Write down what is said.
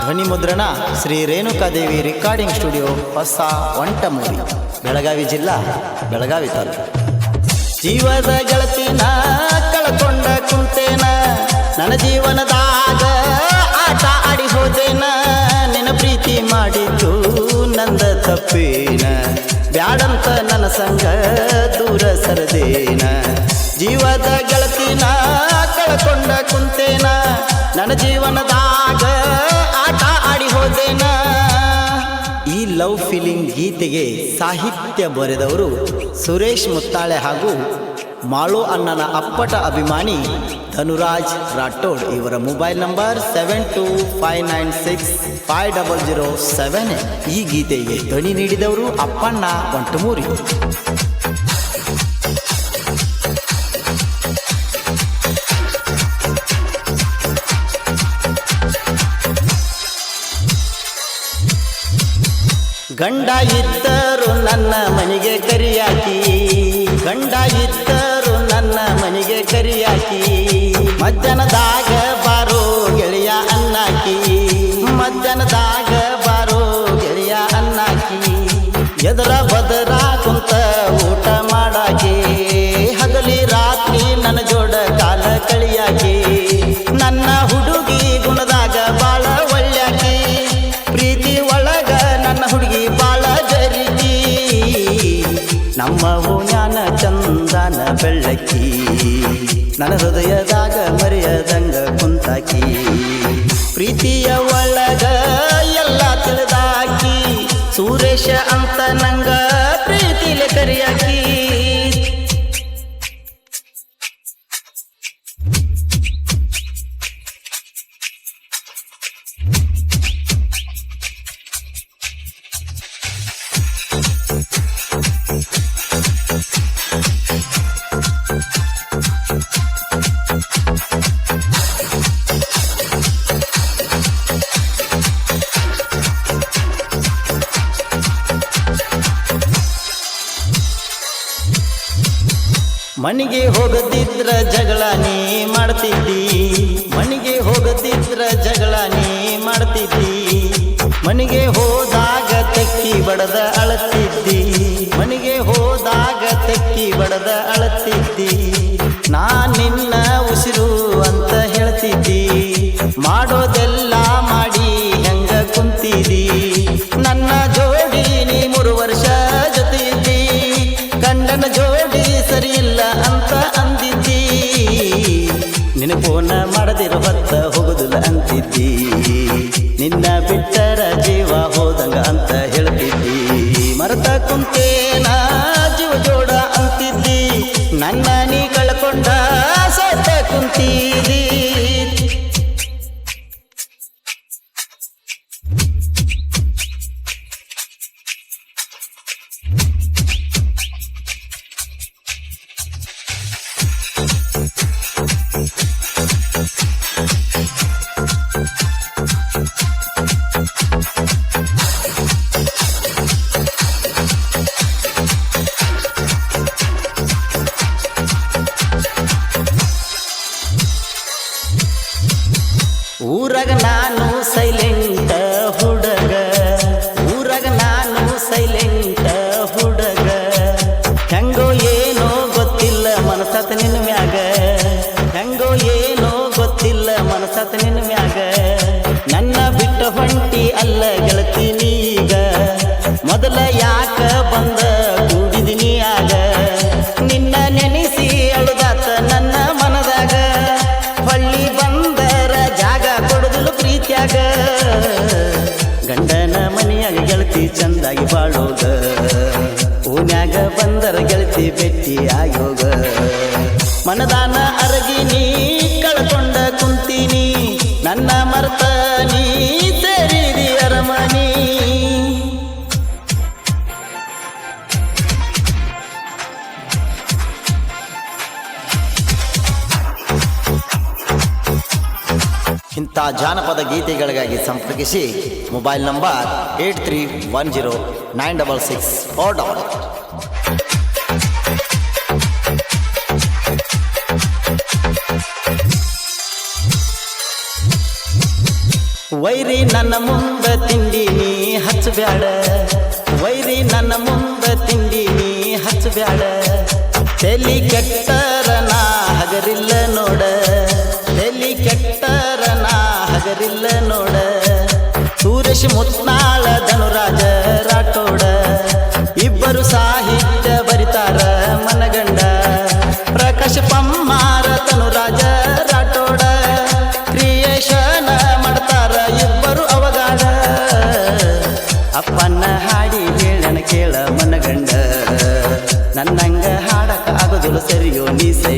ಧ್ವನಿ ಮುದ್ರಣ Shri Renukadevi recording studio ಹೊಸ ಒಂಟಮೂರಿ ಬೆಳಗಾವಿ ಜಿಲ್ಲಾ, ಬೆಳಗಾವಿ ತಾಲೂಕು. ಜೀವದ ಗೆಳತಿನ ಕಳ್ಕೊಂಡ ಕುಂತೇನ, ನನ್ನ ಜೀವನದಾಗ ಆಟ ಆಡಿ ಹೋದೇನ ನಿನ್ನ ಪ್ರೀತಿ ಮಾಡಿದ್ದು ನಂದ ತಪ್ಪೇನ ಬ್ಯಾಡಂತ ನನ್ನ ಸಂಘ ದೂರ ಸರದೇನ. ಜೀವದ ಗೆಳತಿನ ಕಳ್ಕೊಂಡ ಕುಂತೇನ. ನನ್ನ ಜೀವನದಾಗ ಆಟ ಆಡಿ ಹೋದೇನ ಈ ಲವ್ ಫೀಲಿಂಗ್ ಗೀತೆಗೆ ಸಾಹಿತ್ಯ ಬರೆದವರು ಸುರೇಶ್ ಮುತ್ತಾಳೆ ಹಾಗೂ ಮಾಳು ಅಣ್ಣನ ಅಪ್ಪಟ ಅಭಿಮಾನಿ ಧನುರಾಜ್ ರಾಠೋಡ್. ಇವರ mobile number seven two five nine six five double zero seven. ಈ ಗೀತೆಗೆ ಧ್ವನಿ ನೀಡಿದವರು ಅಪ್ಪಣ್ಣ ಒಂಟಮೂರಿ ಗಂಡ ಇದ್ದರು ನನ್ನ ಮನೆಗೆ ಕರಿಯಾಕಿ. ಗಂಡ ಮನೆಗೆ ಕರಿಯಾಕಿ ಮಧ್ಯಾಹ್ನದಾಗ ಬಾರೋ ಗೆಳೆಯ ಅನ್ನಾಕಿ, ಮಧ್ಯಾಹ್ನದಾಗ ಬಾರೋ ಗೆಳೆಯ ಅನ್ನಾಕಿ, ಎದರ ಬದರ ಕುಂತ ಊಟ ಮಾಡಾಕಿ, ಹಗಲಿ ರಾತ್ರಿ ನನ್ನ ಜೋಡ ಕಾಲ ಕಳಿಯಾಕಿ, ನನ್ನ ಹುಡುಗಿ ಗುಣದಾಗ ಬಾಳ ಒಳ್ಳ್ಯಾಕಿ, ಪ್ರೀತಿ ಒಳಗ ನನ್ನ ಹುಡುಗಿ ಬಾಳ ಜರಿಕಿ ನಮ್ಮ ಓಣ್ಯಾನ ಚಂದನ ಬೆಳ್ಳಕ್ಕಿ. ನನ್ನ ಹೃದಯದಾಗ ಮರೆಯದಂಗ ಕುಂತಾಕಿ. ಪ್ರೀತಿಯ ಮನೆಗೆ ಹೋಗದಿದ್ರ ಜಗಳ ನೀ ಮಾಡ್ತಿದ್ದಿ. ಮನೆಗೆ ಹೋಗದಿದ್ರ ಜಗಳ ನೀ ಮಾಡ್ತಿದ್ದಿ. ಮನೆಗೆ ಹೋದಾಗ ತಕ್ಕಿ ಬಡದ ಅಳತಿದ್ದಿ. ಮನೆಗೆ ಹೋದಾಗ ತಕ್ಕಿ ಬಡದ ಅಳತಿದ್ದಿ. ನಾ ನಿನ್ನ ಉಸಿರು ಅಂತ ಹೇಳ್ತಿದ್ದಿ. ಮಾಡೋದೆಲ್ಲ ಮಾಡಿ ಹೆಂಗ ಕುಂತಿದಿ ನನ್ನ ಜೋಡಿ ನೀ ಮೂರು ವರ್ಷ ಜೊತೆ ಗಂಡನ ಜೋಡಿ ಬಿಟ್ಟರ ಮನಸತ್ ನಿನ್ನ ಮ್ಯಾಗ. ನನ್ನ ಬಿಟ್ಟ ಹೊಂಟಿ ಅಲ್ಲ ಗೆಳತಿ ನೀಗ. ಮೊದಲ ಯಾಕ ಬಂದ ಕೂಡಿದಿನಿ ಆಗ. ನಿನ್ನ ನೆನೆಸಿ ಅಳುದಾತ ನನ್ನ ಮನದಾಗ. ಹೊಳ್ಳಿ ಬಂದರ ಜಾಗ ಕೊಡುದಿಲ್ಲ ಪ್ರೀತ್ಯಾಗ. ಗಂಡನ ಮನೆಯಾಗ ಗೆಳತಿ ಚಂದಾಗಿ ಬಾಳೋಗ. ಓನ್ಯಾಗ ಬಂದರ ಗೆಳತಿ ಭೇಟಿ ಆಗೋಗ ಮನದಾನ ಅರಗಿ ಇಂಥ ಜಾನಪದ ಗೀತೆಗಳಿಗಾಗಿ ಸಂಪರ್ಕಿಸಿ mobile number eight three one zero nine double six four double ವೈರಿ ನನ್ನ ಮುಂದ ತಿಂಡಿ ನೀ ಹಚ್ಚಬ್ಯಾಡ. ವೈರಿ ನನ್ನ ಮುಂದ ತಿಂಡಿ ನೀ ಹಚ್ಚಬ್ಯಾಡ. ತೆಲಿ ಕೆಟ್ಟರ ನಾ ಹಗರಿಲ್ಲ ನೋಡ. ತೆಲಿ ಕೆಟ್ಟರ ನಾ ಹಗರಿಲ್ಲ ನೋಡ. Suresh ಮುತ್ನಾಳ me say